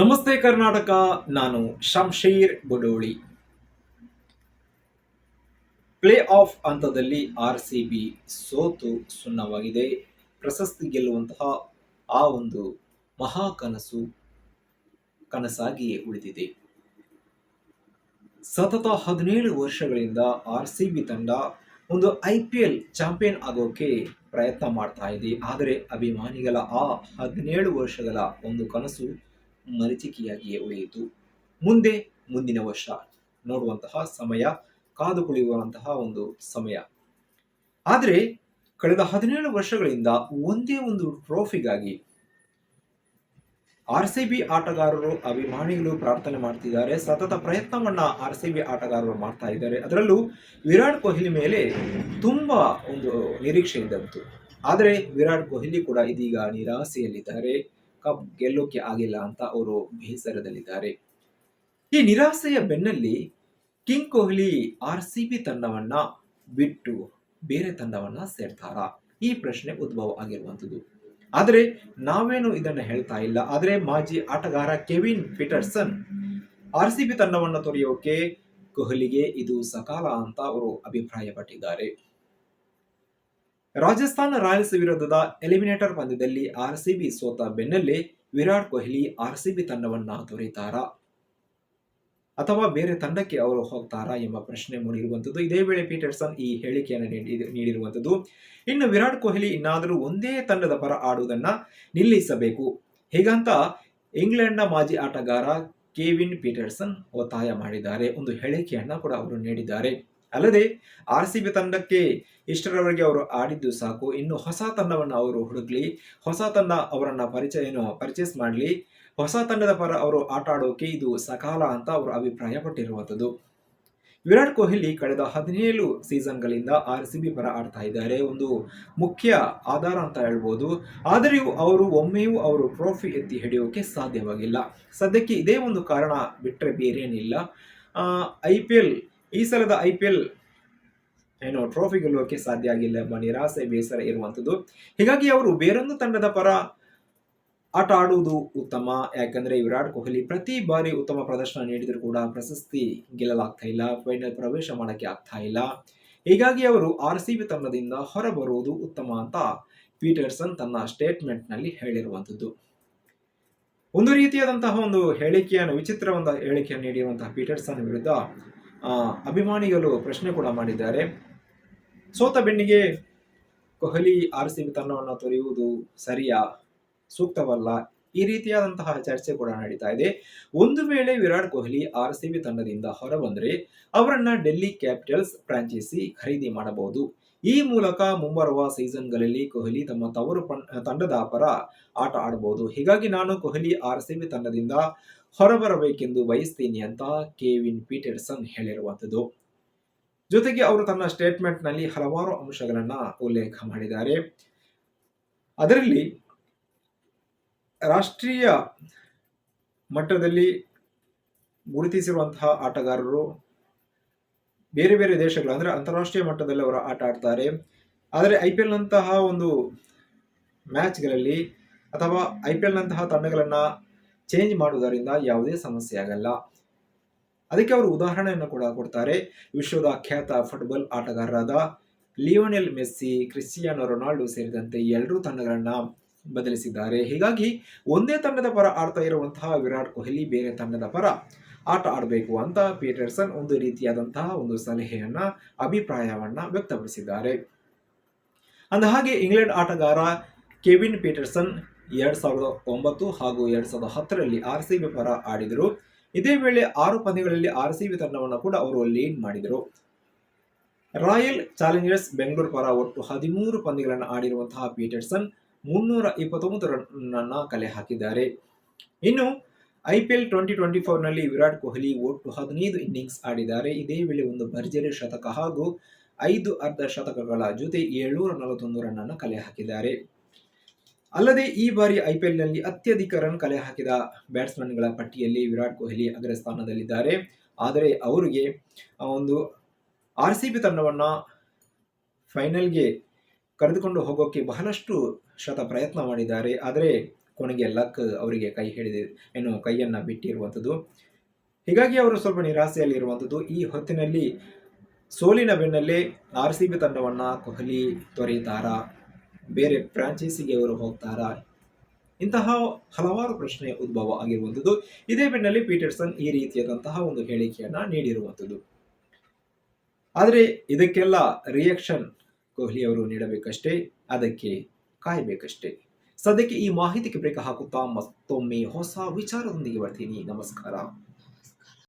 ನಮಸ್ತೆ ಕರ್ನಾಟಕ, ನಾನು Shamsheer Badoli. Play off ಹಂತದಲ್ಲಿ ಆರ್ ಸಿ ಬಿ ಸೋತು ಸುನ್ನವಾಗಿದೆ ಪ್ರಶಸ್ತಿ ಗೆಲ್ಲುವಂತಹ ಆ ಒಂದು ಮಹಾ ಕನಸು ಕನಸಾಗಿಯೇ ಉಳಿದಿದೆ. ಸತತ ಹದಿನೇಳು ವರ್ಷಗಳಿಂದ ಆರ್ ಸಿ ಬಿ ತಂಡ ಒಂದು ಐ ಪಿ ಎಲ್ ಚಾಂಪಿಯನ್ ಆಗೋಕೆ ಪ್ರಯತ್ನ ಮಾಡ್ತಾ ಇದೆ. ಆದರೆ ಅಭಿಮಾನಿಗಳ ಆ ಹದಿನೇಳು ವರ್ಷಗಳ ಒಂದು ಕನಸು ಮರೀಚಿಕೆಯಾಗಿಯೇ ಉಳಿಯಿತು. ಮುಂದೆ, ಮುಂದಿನ ವರ್ಷ. ನೋಡುವಂತಹ ಸಮಯ ಕಾದು ಕುಳಿಯುವಂತಹ ಒಂದು ಸಮಯ. ಆದರೆ, ಕಳೆದ ಹದಿನೇಳು ವರ್ಷಗಳಿಂದ ಒಂದೇ ಒಂದು ಟ್ರೋಫಿಗಾಗಿ ಆರ್ ಸಿ ಬಿ ಆಟಗಾರರು ಅಭಿಮಾನಿಗಳು ಪ್ರಾರ್ಥನೆ ಮಾಡ್ತಿದ್ದಾರೆ. ಸತತ ಪ್ರಯತ್ನವನ್ನ ಆರ್ ಸಿ ಬಿ ಆಟಗಾರರು ಮಾಡ್ತಾ ಇದ್ದಾರೆ. ಅದರಲ್ಲೂ ವಿರಾಟ್ ಕೊಹ್ಲಿ ಮೇಲೆ ತುಂಬಾ ಒಂದು ನಿರೀಕ್ಷೆ ಇದ್ದಂತು. ಆದರೆ, ವಿರಾಟ್ ಕೊಹ್ಲಿ ಕೂಡ ಇದೀಗ ನಿರಾಸೆಯಲ್ಲಿದ್ದಾರೆ. ಕಪ್ ಗೆಲ್ಲೋಕೆ ಆಗಿಲ್ಲ ಅಂತ ಅವರು ಬೇಸರದಲ್ಲಿದ್ದಾರೆ. ಈ ನಿರಾಸೆಯ ಬೆನ್ನಲ್ಲಿ king Kohli R C B ತಂಡವನ್ನ ಬಿಟ್ಟು ಬೇರೆ ತಂಡವನ್ನ ಸೇರ್ತಾರಾ. ಈ ಪ್ರಶ್ನೆ ಉದ್ಭವ ಆಗಿರುವಂಥದ್ದು. ಆದರೆ ನಾವೇನು ಇದನ್ನ ಹೇಳ್ತಾ ಇಲ್ಲ. ಆದರೆ ಮಾಜಿ ಆಟಗಾರ Kevin Pietersen R C B ತಂಡವನ್ನು ತೊರೆಯೋಕೆ ಕೊಹ್ಲಿಗೆ ಇದು ಸಕಾಲ ಅಂತ ಅವರು ಅಭಿಪ್ರಾಯಪಟ್ಟಿದ್ದಾರೆ. ರಾಜಸ್ಥಾನ ರಾಯಲ್ಸ್ ವಿರುದ್ಧದ ಎಲಿಮಿನೇಟರ್ ಪಂದ್ಯದಲ್ಲಿ ಆರ್ ಸಿ ಬಿ ಸೋತ ಬೆನ್ನಲ್ಲೇ Virat Kohli R C B ತಂಡವನ್ನ ತೊರೆಯುತ್ತಾರಾ ಅಥವಾ ಬೇರೆ ತಂಡಕ್ಕೆ ಅವರು ಹೋಗ್ತಾರಾ ಎಂಬ ಪ್ರಶ್ನೆ ಮೂಡಿರುವಂಥದ್ದು. ಇದೇ ವೇಳೆ ಪೀಟರ್ಸನ್ ಈ ಹೇಳಿಕೆಯನ್ನು ನೀಡಿ- ನೀಡಿರುವಂಥದ್ದು. ಇನ್ನು ವಿರಾಟ್ ಕೊಹ್ಲಿ ಇನ್ನಾದರೂ ಒಂದೇ ತಂಡದ ಪರ ಆಡುವುದನ್ನ ನಿಲ್ಲಿಸಬೇಕು. ಹೀಗಂತ ಇಂಗ್ಲೆಂಡ್ನ ಮಾಜಿ ಆಟಗಾರ ಕೆವಿನ್ ಪೀಟರ್ಸನ್ ಒತ್ತಾಯ ಮಾಡಿದ್ದಾರೆ. ಒಂದು ಹೇಳಿಕೆಯನ್ನು ಕೂಡ ಅವರು ನೀಡಿದ್ದಾರೆ. ಅಲ್ಲದೆ ಆರ್ ಸಿ ಬಿ ತಂಡಕ್ಕೆ ಇಷ್ಟರವರೆಗೆ ಅವರು ಆಡಿದ್ದು ಸಾಕು. ಇನ್ನು ಹೊಸ ತಂಡವನ್ನು ಅವರು ಹುಡುಕ್ಲಿ, ಹೊಸ ತಂಡ ಅವರನ್ನ ಏನು ಪರ್ಚೇಸ್ ಮಾಡಲಿ, ಹೊಸ ತಂಡದ ಪರ ಅವರು ಆಟ ಆಡೋಕೆ ಇದು ಸಕಾಲ ಅಂತ ಅವರು ಅಭಿಪ್ರಾಯ ಪಟ್ಟಿರುವಂಥದ್ದು ವಿರಾಟ್ ಕೊಹ್ಲಿ ಕಳೆದ ಹದಿನೇಳು ಸೀಸನ್ಗಳಿಂದ ಆರ್ ಸಿ ಬಿ ಪರ ಆಡ್ತಾ ಇದ್ದಾರೆ. ಒಂದು ಮುಖ್ಯ ಆಧಾರ ಅಂತ ಹೇಳ್ಬೋದು. ಆದರೂ ಅವರು ಒಮ್ಮೆಯೂ ಅವರು ಟ್ರೋಫಿ ಎತ್ತಿ ಹಿಡಿಯೋಕೆ ಸಾಧ್ಯವಾಗಿಲ್ಲ. ಸದ್ಯಕ್ಕೆ ಇದೇ ಒಂದು ಕಾರಣ ಬಿಟ್ಟರೆ ಬೇರೇನಿಲ್ಲ. ಐ ಪಿ ಎಲ್ ಈ ಸಲದ ಐ ಪಿ ಎಲ್ ಏನು ಟ್ರೋಫಿ ಗೆಲ್ಲುವಕ್ಕೆ ಸಾಧ್ಯ ಆಗಿಲ್ಲ ಎಂಬ ನಿರಾಸೆ, ಬೇಸರ ಇರುವಂಥದ್ದು. ಹೀಗಾಗಿ ಅವರು ಬೇರೊಂದು ತಂಡದ ಪರ ಆಟ ಆಡುವುದು ಉತ್ತಮ. ಯಾಕಂದ್ರೆ ವಿರಾಟ್ ಕೊಹ್ಲಿ ಪ್ರತಿ ಬಾರಿ ಉತ್ತಮ ಪ್ರದರ್ಶನ ನೀಡಿದರೂ ಕೂಡ ಪ್ರಶಸ್ತಿ ಗೆಲ್ಲಲಾಗ್ತಾ ಇಲ್ಲ ಫೈನಲ್ ಪ್ರವೇಶ ಮಾಡಕ್ಕೆ ಆಗ್ತಾ ಇಲ್ಲ. ಹೀಗಾಗಿ ಅವರು ಆರ್ ಸಿ ಬಿ ತಂಡದಿಂದ ಹೊರಬರುವುದು ಉತ್ತಮ ಅಂತ ಪೀಟರ್ಸನ್ ತನ್ನ ಸ್ಟೇಟ್ಮೆಂಟ್ನಲ್ಲಿ ಹೇಳಿರುವಂಥದ್ದು. ಒಂದು ರೀತಿಯಾದಂತಹ ಒಂದು ಹೇಳಿಕೆಯನ್ನು ವಿಚಿತ್ರ ಒಂದು ಹೇಳಿಕೆಯನ್ನು ನೀಡಿರುವಂತಹ ಪೀಟರ್ಸನ್ ವಿರುದ್ಧ ಅಭಿಮಾನಿಗಳು ಪ್ರಶ್ನೆ ಕೂಡ ಮಾಡಿದ್ದಾರೆ. ಸೋತ ಬೆನ್ನಿಗೆ ಕೊಹ್ಲಿ, ಆರ್ ಸಿ ಬಿ ತಂಡವನ್ನು ತೊರೆಯುವುದು ಸರಿಯಾ? ಸೂಕ್ತವಲ್ಲ? ಈ ರೀತಿಯಾದಂತಹ ಚರ್ಚೆ ಕೂಡ ನಡೀತಾ ಇದೆ. ಒಂದು ವೇಳೆ Virat Kohli, R C B ತಂಡದಿಂದ ಹೊರಬಂದರೆ ಅವರನ್ನ ಡೆಲ್ಲಿ ಕ್ಯಾಪಿಟಲ್ಸ್ ಫ್ರಾಂಚೈಸಿ ಖರೀದಿ ಮಾಡಬಹುದು. ಈ ಮೂಲಕ ಮುಂಬರುವ ಸೀಸನ್ಗಳಲ್ಲಿ ಕೊಹ್ಲಿ ತಮ್ಮ ತವರು ತಂಡದ ಪರ ಆಟ ಆಡಬಹುದು ಹೀಗಾಗಿ ನಾನು ಕೊಹ್ಲಿ, ಆರ್ ಸಿ ಬಿ ತಂಡದಿಂದ ಹೊರಬರಬೇಕೆಂದು ಬಯಸ್ತೀನಿ ಅಂತ ಕೆವಿನ್ ಪೀಟರ್ಸನ್ ಹೇಳಿರುವಂಥದ್ದು. ಜೊತೆಗೆ ಅವರು ತನ್ನ ಸ್ಟೇಟ್ಮೆಂಟ್ನಲ್ಲಿ ಹಲವಾರು ಅಂಶಗಳನ್ನು ಉಲ್ಲೇಖ ಮಾಡಿದ್ದಾರೆ. ಅದರಲ್ಲಿ ರಾಷ್ಟ್ರೀಯ ಮಟ್ಟದಲ್ಲಿ ಗುರುತಿಸಿರುವಂತಹ ಆಟಗಾರರು ಬೇರೆ ಬೇರೆ ದೇಶಗಳು, ಅಂದ್ರೆ ಅಂತಾರಾಷ್ಟ್ರೀಯ ಮಟ್ಟದಲ್ಲಿ ಅವರು ಆಟ ಆಡ್ತಾರೆ. ಆದರೆ ಐ ಪಿ ಎಲ್ನಂತಹ ಒಂದು ಮ್ಯಾಚ್ಗಳಲ್ಲಿ ಅಥವಾ ಐ ಪಿ ಎಲ್ನಂತಹ ತಂಡಗಳನ್ನ ಚೇಂಜ್ ಮಾಡುವುದರಿಂದ ಯಾವುದೇ ಸಮಸ್ಯೆ ಆಗಲ್ಲ. ಅದಕ್ಕೆ ಅವರು ಉದಾಹರಣೆಯನ್ನು ಕೂಡ ಕೊಡ್ತಾರೆ. ವಿಶ್ವದ ಖ್ಯಾತ ಫುಟ್ಬಾಲ್ ಆಟಗಾರರಾದ ಲಿಯೋನೆಲ್ ಮೆಸ್ಸಿ ಕ್ರಿಸ್ಟಿಯಾನೋ ರೊನಾಲ್ಡೋ ಸೇರಿದಂತೆ ಎಲ್ಲರೂ ತಂಡಗಳನ್ನ ಬದಲಿಸಿದ್ದಾರೆ. ಹೀಗಾಗಿ ಒಂದೇ ತಂಡದ ಪರ ಆಡ್ತಾ ಇರುವಂತಹ ವಿರಾಟ್ ಕೊಹ್ಲಿ ಬೇರೆ ತಂಡದ ಪರ ಆಟ ಆಡಬೇಕು ಅಂತ ಪೀಟರ್ಸನ್ ಒಂದು ರೀತಿಯಾದಂತಹ ಒಂದು ಸಲಹೆಯನ್ನ, ಅಭಿಪ್ರಾಯವನ್ನ ವ್ಯಕ್ತಪಡಿಸಿದ್ದಾರೆ. ಅಂದ ಹಾಗೆ ಇಂಗ್ಲೆಂಡ್ ಆಟಗಾರ ಕೆವಿನ್ ಪೀಟರ್ಸನ್ ಎರಡ್ ಸಾವಿರದ ಒಂಬತ್ತು ಹಾಗೂ ಎರಡ್ ಸಾವಿರದ ಹತ್ತರಲ್ಲಿ ಆರ್ ಸಿ ಬಿ ಪರ ಆಡಿದರು. ಇದೇ ವೇಳೆ ಆರು ಪಂದ್ಯಗಳಲ್ಲಿ ಆರ್ ಸಿ ಬಿ ತಂಡವನ್ನು ಕೂಡ ಅವರು ಲೀಡ್ ಮಾಡಿದರು. ರಾಯಲ್ ಚಾಲೆಂಜರ್ಸ್ ಬೆಂಗಳೂರು ಪರ ಒಟ್ಟು ಹದಿಮೂರು ಪಂದ್ಯಗಳನ್ನು ಆಡಿರುವಂತಹ ಪೀಟರ್ಸನ್ ಮುನ್ನೂರ ಇಪ್ಪತ್ತೊಂಬತ್ತು ರನ್ ಅನ್ನ ಕಲೆ ಹಾಕಿದ್ದಾರೆ. ಇನ್ನು I P L twenty twenty ನಲ್ಲಿ ವಿರಾಟ್ ಕೊಹ್ಲಿ ಒಟ್ಟು ಹದಿನೈದು ಇನ್ನಿಂಗ್ಸ್ ಆಡಿದ್ದಾರೆ. ಇದೇ ವೇಳೆ ಒಂದು ಭರ್ಜರಿ ಶತಕ ಹಾಗೂ ಐದು ಅರ್ಧ ಶತಕಗಳ ಜೊತೆ ಏಳ್ನೂರ ನಲವತ್ತೊಂದು ರನ್ನನ್ನು ಕಲೆ ಹಾಕಿದ್ದಾರೆ. ಅಲ್ಲದೆ ಈ ಬಾರಿ ಐಪಿಎಲ್ನಲ್ಲಿ ಅತ್ಯಧಿಕ ರನ್ ಕಲೆ ಹಾಕಿದ ಬ್ಯಾಟ್ಸ್ಮನ್ಗಳ ಪಟ್ಟಿಯಲ್ಲಿ ವಿರಾಟ್ ಕೊಹ್ಲಿ ಅಗ್ರ ಸ್ಥಾನದಲ್ಲಿದ್ದಾರೆ. ಆದರೆ ಅವರಿಗೆ ಒಂದು ಆರ್ ಸಿ ಬಿ ತಂಡವನ್ನು ಫೈನಲ್ಗೆ ಕರೆದುಕೊಂಡು ಹೋಗೋಕೆ ಬಹಳಷ್ಟು ಶತ ಪ್ರಯತ್ನ ಮಾಡಿದ್ದಾರೆ. ಆದರೆ ಕೊನೆಗೆ ಲಕ್ ಅವರಿಗೆ ಕೈ ಹಿಡಿದ, ಏನು, ಕೈಯನ್ನು ಬಿಟ್ಟಿರುವಂಥದ್ದು. ಹೀಗಾಗಿ ಅವರು ಸ್ವಲ್ಪ ನಿರಾಸೆಯಲ್ಲಿರುವಂಥದ್ದು. ಈ ಹೊತ್ತಿನಲ್ಲಿ ಸೋಲಿನ ಬೆನ್ನಲ್ಲೇ ಆರ್ ಸಿ ಬಿ ತಂಡವನ್ನು ಕೊಹ್ಲಿ ತೊರೆಯುತ್ತಾರಾ? ಬೇರೆ ಫ್ರಾಂಚೈಸಿಗೆ ಅವರು ಹೋಗ್ತಾರಾ? ಇಂತಹ ಹಲವಾರು ಪ್ರಶ್ನೆ ಉದ್ಭವ ಆಗಿರುವಂಥದ್ದು. ಇದೇ ಬೆನ್ನಲ್ಲಿ ಪೀಟರ್ಸನ್ ಈ ರೀತಿಯಾದಂತಹ ಒಂದು ಹೇಳಿಕೆಯನ್ನ ನೀಡಿರುವಂಥದ್ದು. ಆದರೆ ಇದಕ್ಕೆಲ್ಲ ರಿಯಾಕ್ಷನ್ ಕೊಹ್ಲಿ ಅವರು ನೀಡಬೇಕಷ್ಟೇ, ಅದಕ್ಕೆ ಕಾಯಬೇಕಷ್ಟೇ. ಸದ್ಯಕ್ಕೆ ಈ ಮಾಹಿತಿಗೆ ಬ್ರೇಕ್ ಹಾಕುತ್ತಾ ಮತ್ತೊಮ್ಮೆ ಹೊಸ ವಿಚಾರದೊಂದಿಗೆ ಬರ್ತೀನಿ. ನಮಸ್ಕಾರ.